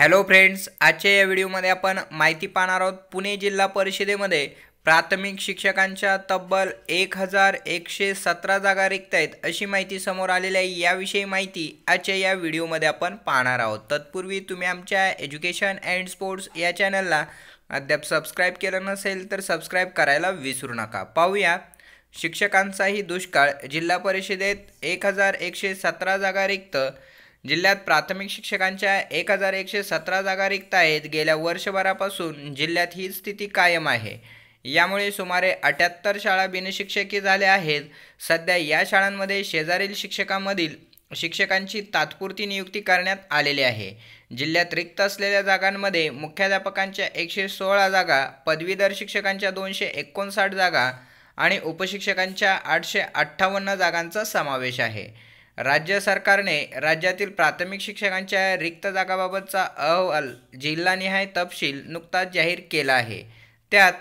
Hello friends आजच्या या व्हिडिओमध्ये आपण माहिती पाहणार आहोत पुणे जिल्हा परिषदेमध्ये प्राथमिक शिक्षकांच्या तब्बल एक हजार एकशे सतरा जागा रिक्त आहेत अशी माहिती समोर आलेली आहे. याविषयी माहिती आजच्या या व्हिडिओमध्ये आपण पाहणार आहोत. तत्पूर्वी तुम्ही आमच्या एज्युकेशन अँड स्पोर्ट्स या चॅनलला अद्याप सबस्क्राईब केलं नसेल तर सबस्क्राईब करायला विसरू नका. पाहूया. शिक्षकांचाही दुष्काळ. जिल्हा परिषदेत एक हजार एकशे सतरा जागा रिक्त. जिल्ह्यात प्राथमिक शिक्षकांच्या एक हजार एकशे सतरा जागा रिक्त आहेत. गेल्या वर्षभरापासून जिल्ह्यात ही स्थिती कायम आहे. यामुळे सुमारे अठ्याहत्तर शाळा बिनशिक्षकी झाल्या आहेत. सध्या या शाळांमध्ये शेजारील शिक्षकांमधील शिक्षकांची तात्पुरती नियुक्ती करण्यात आलेली आहे. जिल्ह्यात रिक्त असलेल्या जागांमध्ये मुख्याध्यापकांच्या एकशे सोळा जागा पदवीधर शिक्षकांच्या दोनशे एकोणसाठ जागा आणि उपशिक्षकांच्या आठशे अठ्ठावन्न जागांचा समावेश आहे. राज्य सरकारने राज्यातील प्राथमिक शिक्षकांच्या रिक्त जागाबाबतचा अहवाल जिल्हानिहाय तपशील नुकताच जाहीर केला आहे. त्यात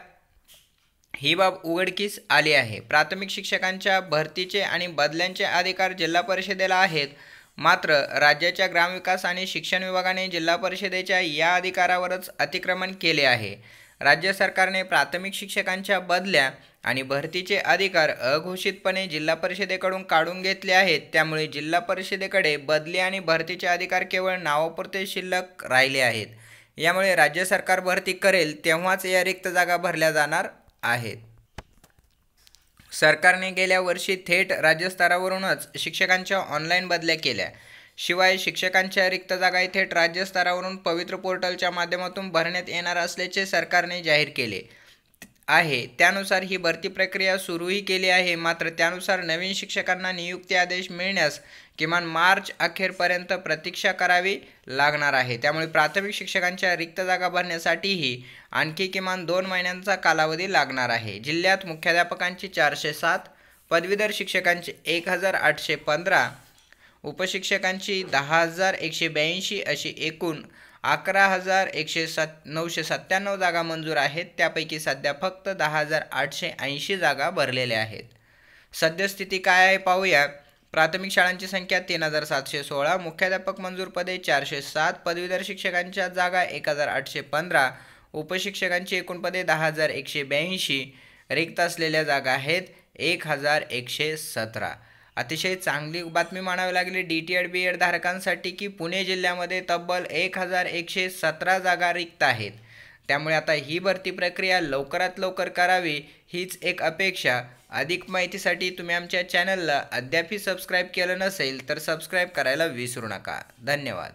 ही बाब उघडकीस आली आहे. प्राथमिक शिक्षकांच्या भरतीचे आणि बदल्यांचे अधिकार जिल्हा परिषदेला आहेत. मात्र राज्याच्या ग्रामविकास आणि शिक्षण विभागाने जिल्हा परिषदेच्या या अधिकारावरच अतिक्रमण केले आहे. राज्य सरकारने प्राथमिक शिक्षकांच्या बदल्या आणि भरतीचे अधिकार अघोषितपणे जिल्हा परिषदेकडून काढून घेतले आहेत. त्यामुळे जिल्हा परिषदेकडे बदली आणि भरतीचे अधिकार केवळ नावापुरते शिल्लक राहिले आहेत. यामुळे राज्य सरकार भरती करेल तेव्हाच या रिक्त जागा भरल्या जाणार आहेत. सरकारने गेल्या वर्षी थेट राज्यस्तरावरूनच शिक्षकांच्या ऑनलाईन बदल्या केल्या. शिवाय शिक्षकांच्या रिक्त जागा थेट राज्यस्तरावरून पवित्र पोर्टलच्या माध्यमातून भरण्यात येणार असल्याचे सरकारने जाहीर केले आहे. त्यानुसार ही भरती प्रक्रिया सुरूही केली आहे. मात्र त्यानुसार नवीन शिक्षकांना नियुक्ती आदेश मिळण्यास किमान मार्च अखेरपर्यंत प्रतीक्षा करावी लागणार आहे. त्यामुळे प्राथमिक शिक्षकांच्या रिक्त जागा भरण्यासाठीही आणखी किमान दोन महिन्यांचा कालावधी लागणार आहे. जिल्ह्यात मुख्याध्यापकांची चारशे सात पदवीधर शिक्षकांची एक हजार आठशे पंधरा उपशिक्षकांची दहा हजार एकशे ब्याऐंशी अशी एकूण अकरा हजार एकशे सत् नऊशे सत्त्याण्णव जागा मंजूर आहेत. त्यापैकी सध्या फक्त दहा हजार आठशे ऐंशी जागा भरलेल्या आहेत. सद्यस्थिती काय आहे पाहूया. प्राथमिक शाळांची संख्या तीन हजार सातशे सोळा मुख्याध्यापक मंजूर पदे चारशे सात पदवीधर शिक्षकांच्या जागा एक हजार आठशे पंधरा उपशिक्षकांची एकूण पदे दहा हजार एकशे ब्याऐंशी रिक्त असलेल्या जागा आहेत एक हजार एकशे सतरा. अतिशय चांगली बातमी म्हणावी लागली. D T Ed B Ed धारकांसाठी की पुणे जिल्ह्यामध्ये तब्बल एक हजार एकशे सतरा जागा रिक्त आहेत. त्यामुळे आता ही भरती प्रक्रिया लवकरात लवकर करावी हीच एक अपेक्षा. अधिक माहितीसाठी तुम्ही आमच्या चॅनलला अद्यापही सबस्क्राईब केलं नसेल तर सबस्क्राईब करायला विसरू नका. धन्यवाद.